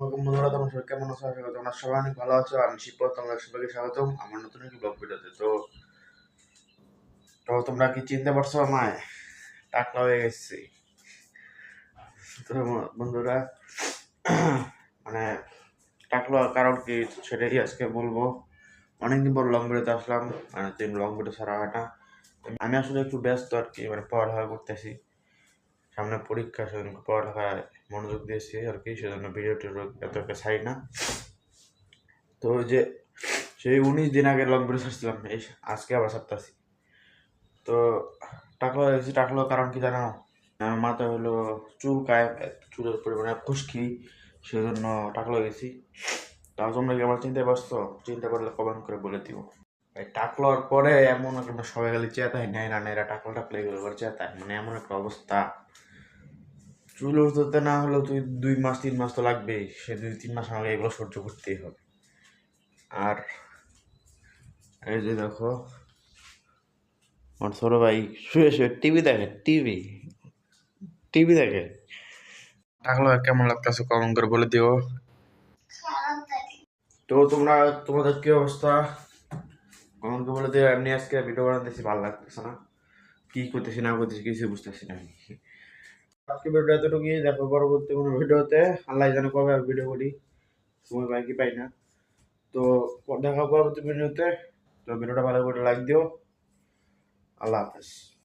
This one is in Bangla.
বন্ধুরা সবাই কেমন আছো? আশা করি সবাই অনেক ভালো আছো। আমি তোমরা সবাইকে স্বাগতম আমার নতুন একটি ব্লগ ভিডিওতে। তো তো তোমরা কি চিনতে পারছ আমায়? টাকলা হয়ে গেছি। বন্ধুরা মানে টাকলা কারণ কি সেটাই আজকে বলব। অনেকদিন পর লং ভিডিওতে আসলাম। মানে তিন লং ভিডিও ছাড়া হয় না। আমি আসলে একটু ব্যস্ত আর কি মানে পড়ালেখা করতেছি। সামনে পরীক্ষা, সেজন্য পড়ালেখায় মনোযোগ দিয়েছি আর কি, সেজন্য ভিডিও টিডিও এত একটা ছাড়ি না। তো যে, সেই উনিশ দিন আগে লং ভিডিও ছাড়ছিলাম, এই আজকে আবার ছাড়তেছি। তো টাকলো হয়েছি টাকলো কারণ কি জানো? আমার মাথায় হলো চুল কায়, চুলের পরিমাণে খুশকি, সেজন্য টাকলো গেছি। তাও তোমরা কি আমার চিনতে পারছ? চিন্তা করলে কমেন্ট করে বলে দিও। এই টাকলোর পরে এমন একটা সবাই গেলে চেতাই নেয় না নেয় টাকলো টাকলো এগুলো করে চেতায় মানে এমন একটা অবস্থা। চুল উঠতে না হলেও তুই দুই মাস তিন মাস তো লাগবেই। সে দুই তিন মাস আমাকে এগুলো সহ্য করতেই হবে। আর এই যে দেখো আমার ছোটো ভাই শুয়ে শুয়ে টিভি দেখে টিভি টিভি দেখে। টাকলো কেমন লাগতেছে কমন করে বলে দিও। তো তোমরা তোমাদের কি অবস্থা? কমেন্ট করে বলে দিও এমনি আজকে ভিডিও বানাতেছি ভালো লাগতেছে না। কী করতেছি, না করতেছি কিছু বুঝতেছি না। আজকে ভিডিও এতটুকুই, দেখো পরবর্তী কোনো ভিডিওতে আল্লাহ জানে কবে ভিডিও করি। সময় পাই কি পাই না। তো, দেখা পরবর্তী ভিডিওতে তো ভিডিওটা ভালো করে লাইক দিও। আল্লাহ হাফেজ।